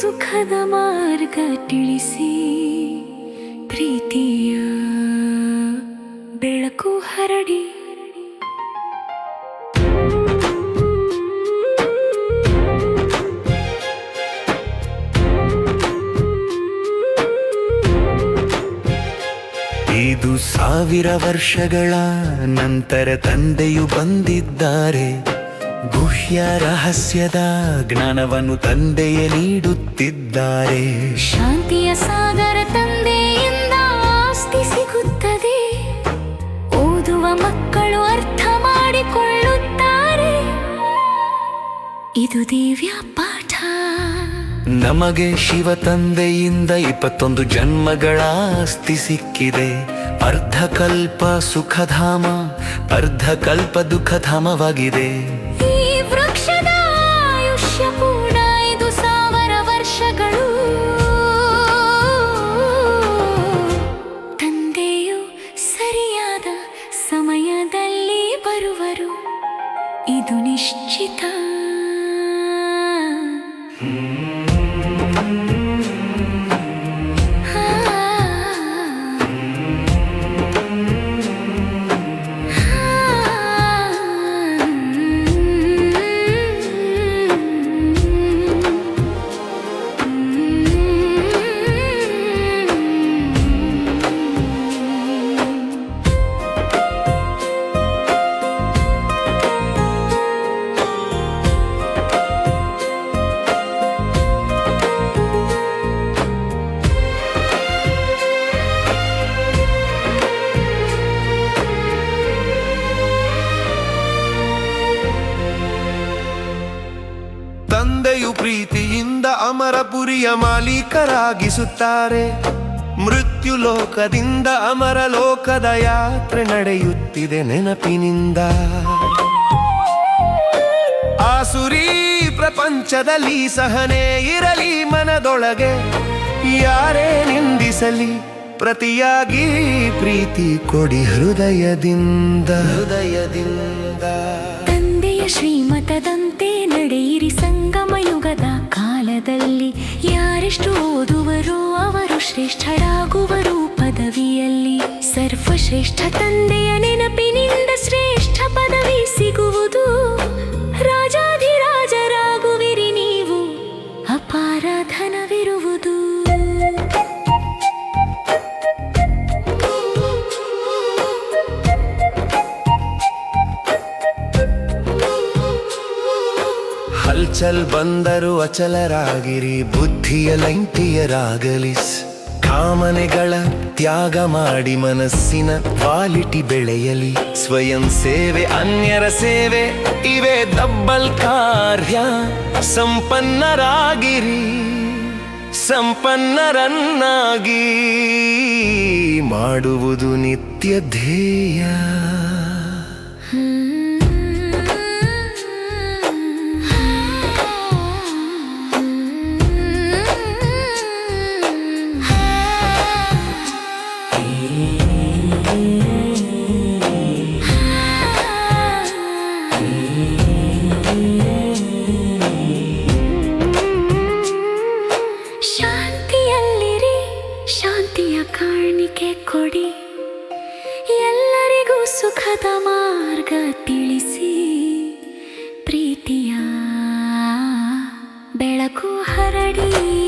ಸುಖದ ಮಾರ್ಗ ತಿಳಿಸಿ. ಪ್ರೀತಿಯ ಬೆಳಕು ಹರಡಿ. ಇದು ಸಾವಿರ ವರ್ಷಗಳ ನಂತರ ತಂದೆಯು ಬಂದಿದ್ದಾರೆ. ಗುಹ್ಯ ರಹಸ್ಯದ ಜ್ಞಾನವನ್ನು ತಂದೆಯ ನೀಡುತ್ತಿದ್ದಾರೆ. ಶಾಂತಿಯ ಸಾಗರ ತಂದೆಯಿಂದ ಆಸ್ತಿ ಸಿಗುತ್ತದೆ. ಓದುವ ಮಕ್ಕಳು ಅರ್ಥ ಮಾಡಿಕೊಳ್ಳುತ್ತಾರೆ. ಇದು ದಿವ್ಯ ಪಾಠ. ನಮಗೆ ಶಿವ ತಂದೆಯಿಂದ ಇಪ್ಪತ್ತೊಂದು ಜನ್ಮಗಳ ಆಸ್ತಿ ಸಿಕ್ಕಿದೆ. ಅರ್ಧಕಲ್ಪ ಸುಖಧಾಮ ಅರ್ಧಕಲ್ಪ ದುಃಖಧಾಮವಾಗಿದೆ. ಇದು ತಂದೆಯು ಪ್ರೀತಿಯಿಂದ ಅಮರಪುರಿಯ ಮಾಲೀಕರಾಗಿಸುತ್ತಾರೆ. ಮೃತ್ಯು ಲೋಕದಿಂದ ಅಮರ ಲೋಕದ ಯಾತ್ರೆ ನಡೆಯುತ್ತಿದೆ ನೆನಪಿನಿಂದ. ಆಸುರಿ ಪ್ರಪಂಚದಲ್ಲಿ ಸಹನೆ ಇರಲಿ ಮನದೊಳಗೆ. ಯಾರೇ ನಿಂದಿಸಲಿ, ಪ್ರತಿಯಾಗಿ ಪ್ರೀತಿ ಕೊಡಿ ಹೃದಯದಿಂದ. ಹೃದಯದಿಂದ ತಂದೆಯ ಶ್ರೀಮತದಂತೆ ನಡೆಯಿರಿ ಕಾಲದಲ್ಲಿ ಯಾರೆಷ್ಟು ಓದುವರು ಅವರು ಶ್ರೇಷ್ಠರಾಗುವರು ಪದವಿಯಲ್ಲಿ. ಸರ್ವಶ್ರೇಷ್ಠ ತಂದೆಯ ಹಲ್ಚಲ್ ಬಂದರು ಅಚಲರಾಗಿರಿ, ಬುದ್ಧಿಯ ಲೈಂಟಿಯರಾಗಲಿ ಕಾಮನೆಗಳ ತ್ಯಾಗ ಮಾಡಿ ಮನಸ್ಸಿನ ಕ್ವಾಲಿಟಿ ಬೆಳೆಯಲಿ. ಸ್ವಯಂ ಸೇವೆ, ಅನ್ಯರ ಸೇವೆ, ಇವೆ ದಬ್ಬಲ್ ಕಾರ್ಯ. ಸಂಪನ್ನರಾಗಿರಿ, ಸಂಪನ್ನರನ್ನಾಗಿ. ಮಾಡುವುದು ನಿತ್ಯ ಧ್ಯೇಯ. ಶಾಂತಿಯಲ್ಲಿರಿ ಶಾಂತಿಯ ಕಾಣಿಕೆ ಕೊಡಿ. ಎಲ್ಲರಿಗೂ ಸುಖದ ಮಾರ್ಗ ತಿಳಿಸಿ. ಪ್ರೀತಿಯ ಬೆಳಕು ಹರಡಿ.